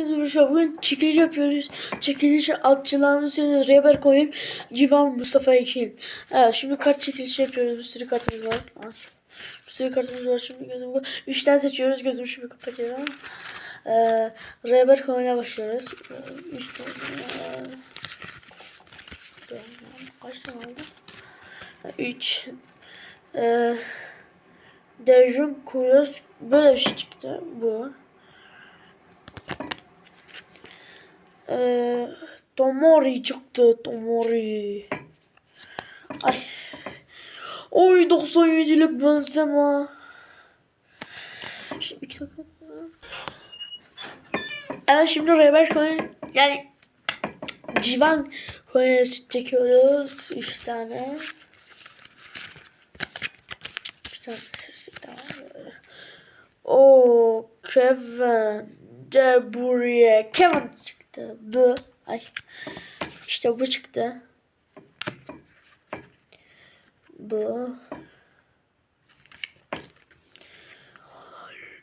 Arkadaşlar bugün çekiliş yapıyoruz. Çekiliş atçılarını söylüyoruz. Reber Coin, Civan, Mustafa Ekin. Evet şimdi kart çekilişi yapıyoruz. Bir sürü kartımız var. Bir sürü kartımız var. Şimdi gözümü Üçten seçiyoruz. Gözümü şimdi kapatıyorum. Ee, Reber Coin'e başlıyoruz. Ee, Üç tane. Ee, Kaç tane oldu? Ee, Üç. Ee, Dejun Kuros böyle bir şey çıktı. Bu. Ee, Tomori çıktı. Tomori. Ay. Oy 97'lik Benzema. Şimdi bir dakika. Evet şimdi Reber Coin yani Civan Coin'e çekiyoruz. 3 tane. Bir tane sesi daha böyle. O Kevin de buraya Kevin çıktı. Bu ay işte bu çıktı. Bu.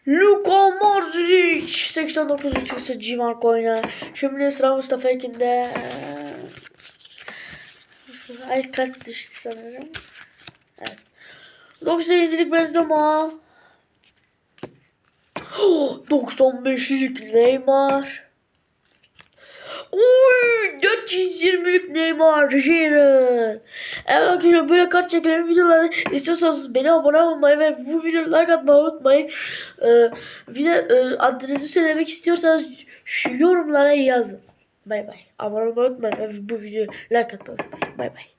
Luka Modric 89 çıksa Civan Koyna. Şimdi sıra Mustafa Ekin'de. Ay kart düştü sanırım. Evet. 97'lik Benzema. 95'lik Neymar. Oy 420'lik Neymar. Jiren. Evet arkadaşlar böyle kart çekilen videoları istiyorsanız beni abone olmayı ve bu videoyu like atmayı unutmayın. Ee, bir de e, adresi söylemek istiyorsanız şu yorumlara yazın. Bay bay. Abone olmayı unutmayın ve bu videoyu like atmayı unutmayın. Bay bay.